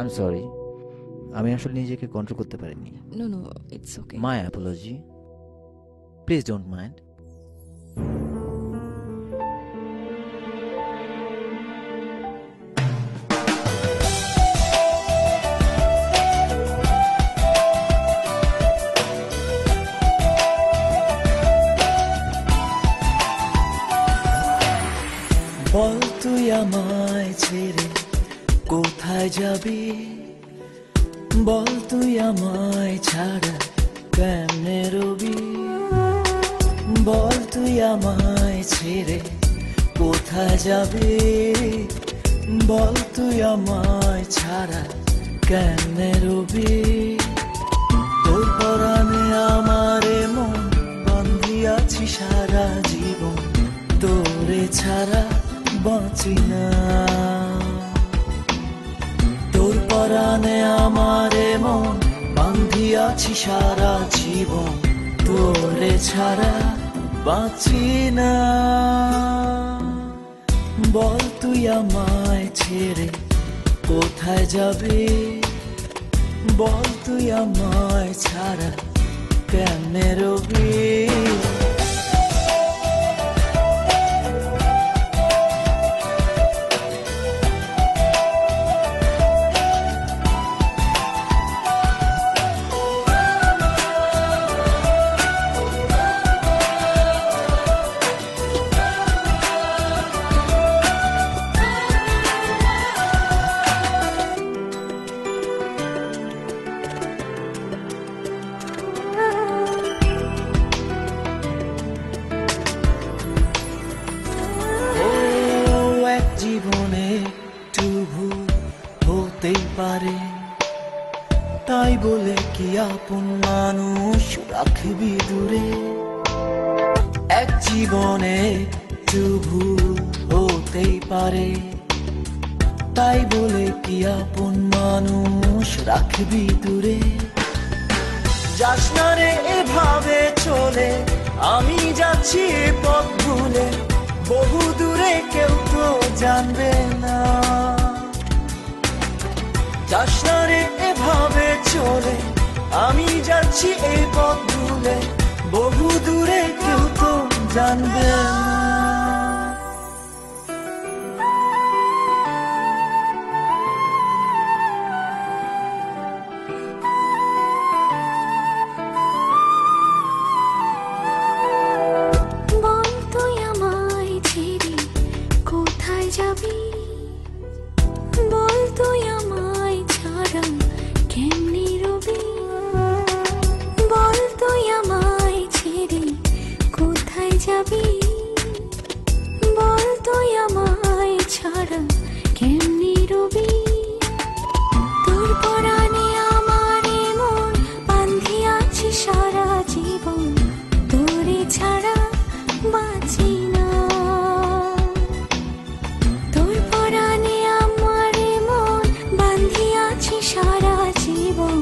I sorry আমি আসলে নিজেকে কন্ট্রোল করতে পারিনি। No no it's okay my apology please don't mind বল তুই কোথায় যাবি? বল তুই আমায় ছাড়া কেমনে রবি? বল তুই আমায় ছেড়ে কোথায় যাবি? বল তুই আমায় ছাড়া কেমনে রবি? তোর পরাণে আমারে মন বান্ধিয়াছি সারা জীবন। তোরে ছাড়া বাঁচি না। পরাণে আমারে মন বান্ধিয়াছি সারা জীবন। তোরে ছাড়া বাঁচি না। বল তুই আমায় ছেড়ে কোথায় যাবে? বল তুই আমায় ছাড়া কেমনে রবি? হতেই পারে। তাই বলে কি আপন মানুষ রাখবি দূরে? এক জীবনে ভুল হতেই পারে। তাই বলে কি আপন মানুষ রাখবি দূরে? যাস না রে, এভাবে চলে। আমি যাচ্ছি পথ ভুলে। বহু দূরে কেউ তো জানবে না। যাস এভাবে চলে। আমি যাচ্ছি এই পথ ভুলে বহু দূরে কেউ তো জানবে না। জীবন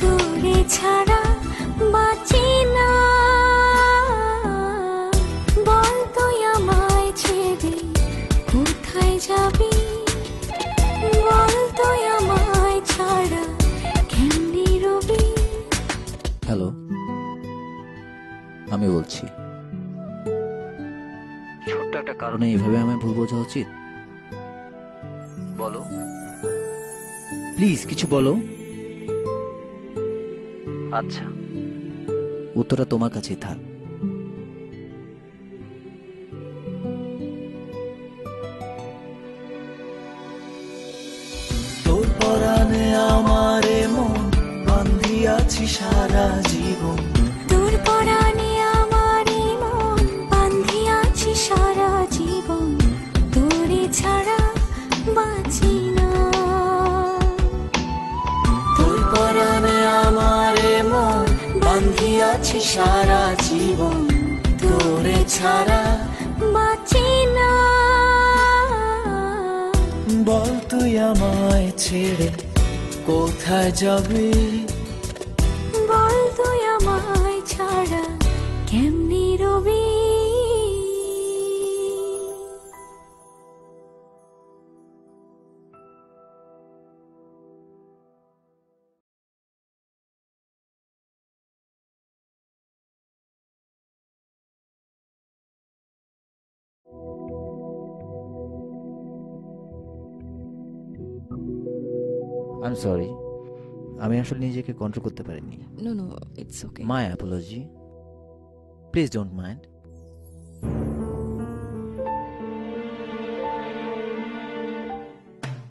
তোরে ছাড়া বাঁচি না। বল তুই আমায় ছেড়ে কোথায় যাবি? বল তুই আমায় ছাড়া কেমনি রবি? হ্যালো আমি বলছি, ছোট্ট একটা কারণে এইভাবে আমায় ভুল বোঝা উচিত? বলো। প্লিজ কিছু বলো। আচ্ছা। উত্তরটা তোমার কাছেই থাক। তোর আমারে মন বান্ধিয়াছি সারা সারা জীবন, তোরে ছাড়া বাঁচি না। বল তুই আমায় ছেড়ে কোথায় যাবি? বল তুই আমায় ছাড়া কেমনি আই এম সরি আমি আসলে নিজেকে কন্ট্রোল করতে পারিনি। No no it's okay my apology please don't mind